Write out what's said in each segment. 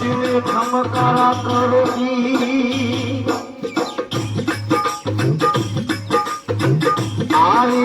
দিলে ক্ষমতারা করো কি আরে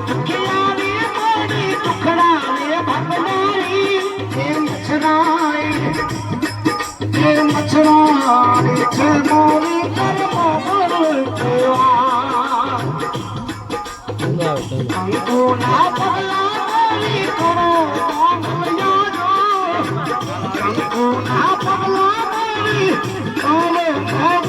દુખિયારી મોડી દુખડાવે ભગવારી હે મચરાય હે મચરાય છે મોરી કર્મો ગુરુ કેવા અંગુના પગલા મોરી કરો અંગુના પગલા મોરી કરો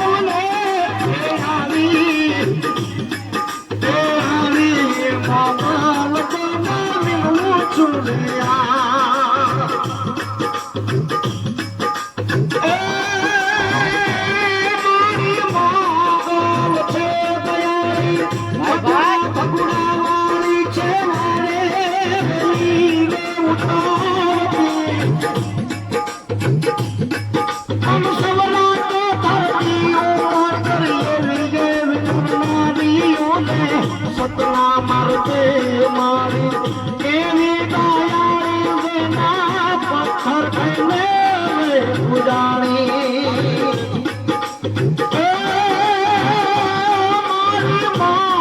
আমার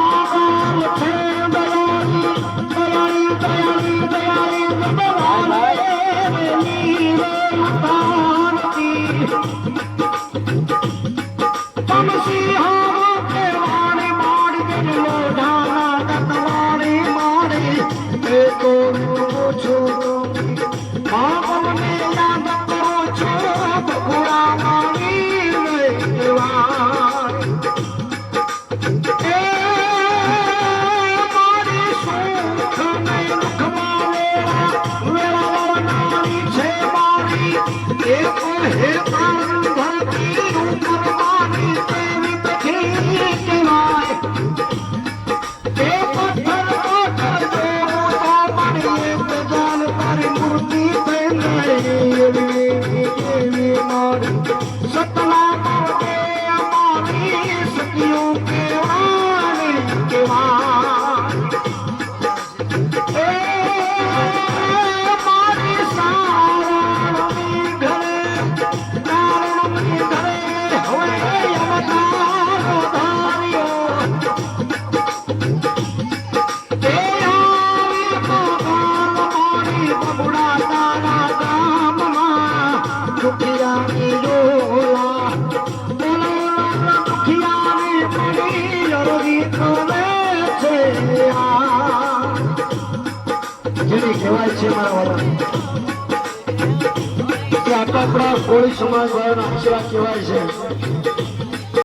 હે પાર ધરતી નું કરવાની તેવી પછી કહેવાય છે મારા વાળા આપણા કોળી સમાજ વાળાના આશીર્વાદ કહેવાય છે.